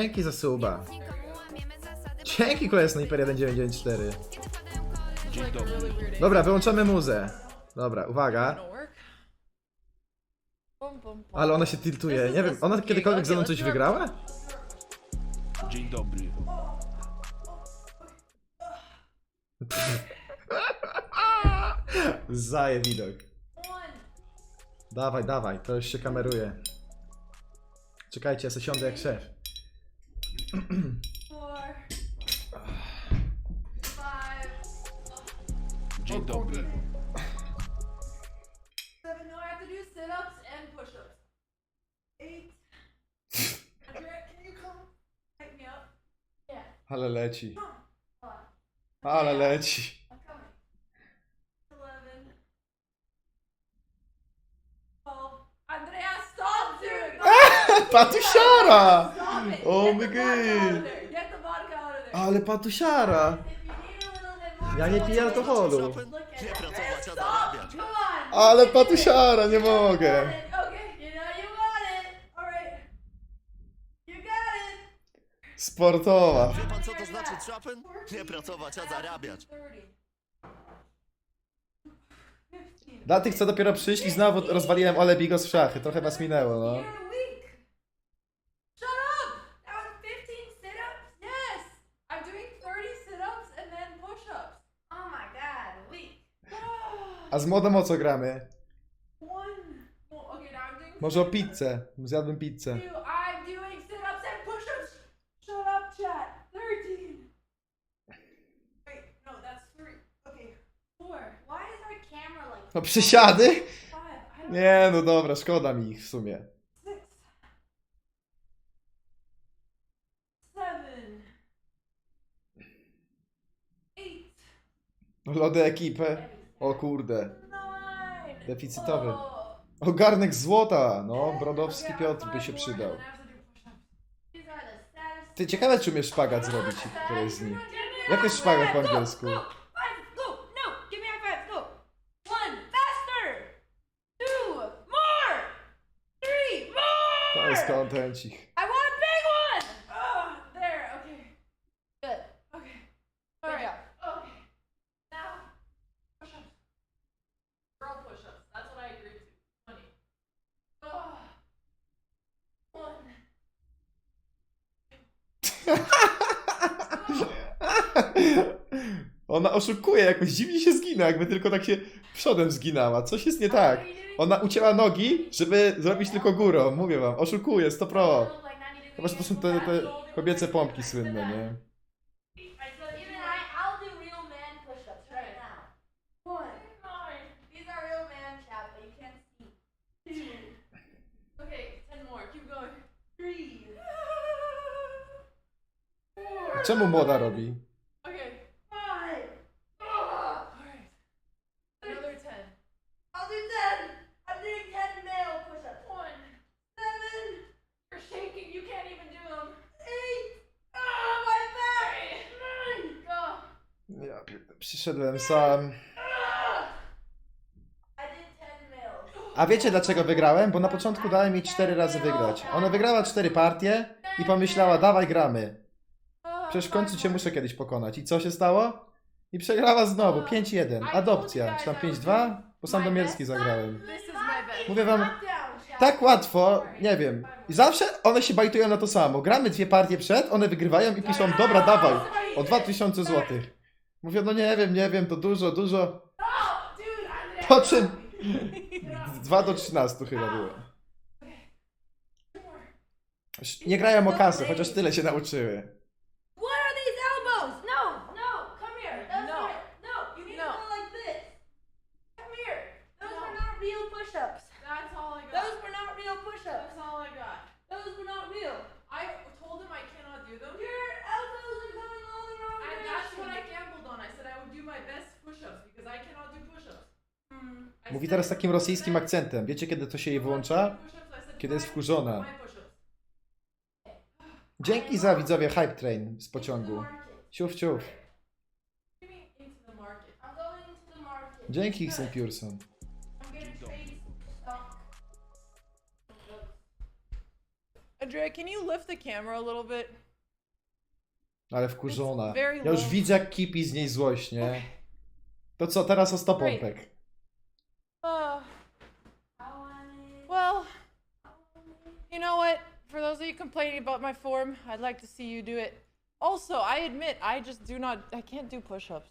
Dzięki za suba. Dzięki kolej Sniper 1994. Dzień dobry. Dobra, wyłączamy muzę. Dobra, uwaga. Ale ona się tiltuje. Nie wiem, ona kiedykolwiek ze mną coś wygrała? Dzień dobry. Zaje widok. Dawaj, dawaj, to już się kameruje. Czekajcie, ja se siądę jak szef. Dzień dobry. Seven, no, I have to do sit-ups and push-ups. Eight. Andrea, can you come pick me up? Yeah, Ale leci. come. Hold on. Ale leci. I'm coming. Eleven. Twelve. Andrea, stop doing Patusiara! Stop it! Oh Get my the vodka out god. of there. Get the vodka out of there. Ale patusiara! If you need a little bit more, Ja nie piję alkoholu. look at Nie it. pracować, a Stop! zarabiać. Come on! Ale patusiara, nie mogę. want it. Okay, you know you want it. Alright. You got it. Sportowa. Wie pan co to znaczy trapen? Nie pracować, a zarabiać. 30. 15. Dla tych, co dopiero przyszli, znowu rozwaliłem Ole Bigos w szachy. Trochę was minęło, no. You're. Shut up! That was 15 sit-ups? Yes! I'm doing 30 sit-ups and then push-ups. Oh my god, weak. A z młodą o co gramy? Może o pizzę. Zjadłbym pizzę. two. I'm doing sit-ups and push-ups. Shut up, chat. 13. Wait, no, przysiady? Nie, no dobra, szkoda mi ich w sumie. Six. Lody. O kurde. Deficytowy. Oh. Ogarnek złota. No, Brodowski Piotr by się przydał. Ty ciekawe, czy umiesz szpagat zrobić któreś z nich. Jak jest szpagat po angielsku? Go, five, go, no, give me high five, go. One, faster. Two, more. Three, more. To jest kontencik. I want a big one! Oh, there, okay. Good. Okay. Hurry up. Okay. Now, push ups. Girl push ups. That's what I agreed to. 20. Oh. One. Ona oszukuje, jakoś dziwnie się zgina, jakby tylko tak się przodem zginęła. Coś jest nie tak. Ona ucięła nogi, żeby zrobić tylko górą. Mówię wam, oszukuje, 100 pro. Chyba, że to są te, te kobiece pompki słynne, nie? So even I, I'll do real man push-ups right now. One. These are real man chat, but you can't see. Two. Okay, ten more. Keep going. Three. Four. Czemu młoda robi? Okay. Five. Alright. Another ten. I'll do ten. I'm doing ten male push-ups. One. Seven. You're shaking. You can't even do them. Eight. Oh, my back. Nine. Go. Ja pierd- przyszedłem sam. A wiecie dlaczego wygrałem? Bo na początku dałem jej 4 razy wygrać. Ona wygrała 4 partie i pomyślała, dawaj gramy. Przecież w końcu cię muszę kiedyś pokonać. I co się stało? I przegrała znowu, 5-1. Adopcja, czy tam 5-2? Bo Sandomierski zagrałem. Mówię wam, tak łatwo, nie wiem. I zawsze one się bajtują na to samo. Gramy dwie partie przed, one wygrywają i piszą, dobra, dawaj, o 2000 zł. Mówię, no nie wiem, nie wiem, to dużo, dużo. Po czym 2 do 13 chyba było. Nie grają o kasę, chociaż tyle się nauczyły. What are these elbows? No, no, come here. Those No. Were, no, you need No. to go like this. Come here. Those were not real push-ups. That's all I got. Those were not real push-ups. That's all I got. Those were not real. I told him I cannot do them. Your elbows are going all the wrong And that's what I direction. gambled on. I said I would do my best push-ups because I cannot do push-ups. Hmm. I Mówi teraz takim rosyjskim akcentem. Wiecie, kiedy to się jej włącza? Kiedy jest "Fine, wkurzona. my push-ups." Dzięki za widzowie Hype Train z pociągu. Ciuf, ciuf. Dzięki Xen Pearson. Andrea, can you lift the camera a little bit? Ale wkurzona. Ja już widzę, jak kipi z niej złość, nie? To co, teraz o 100 Great. pompek. Complaining about my form, I'd like to see you do it. Also, I admit I just do not, I can't do push-ups.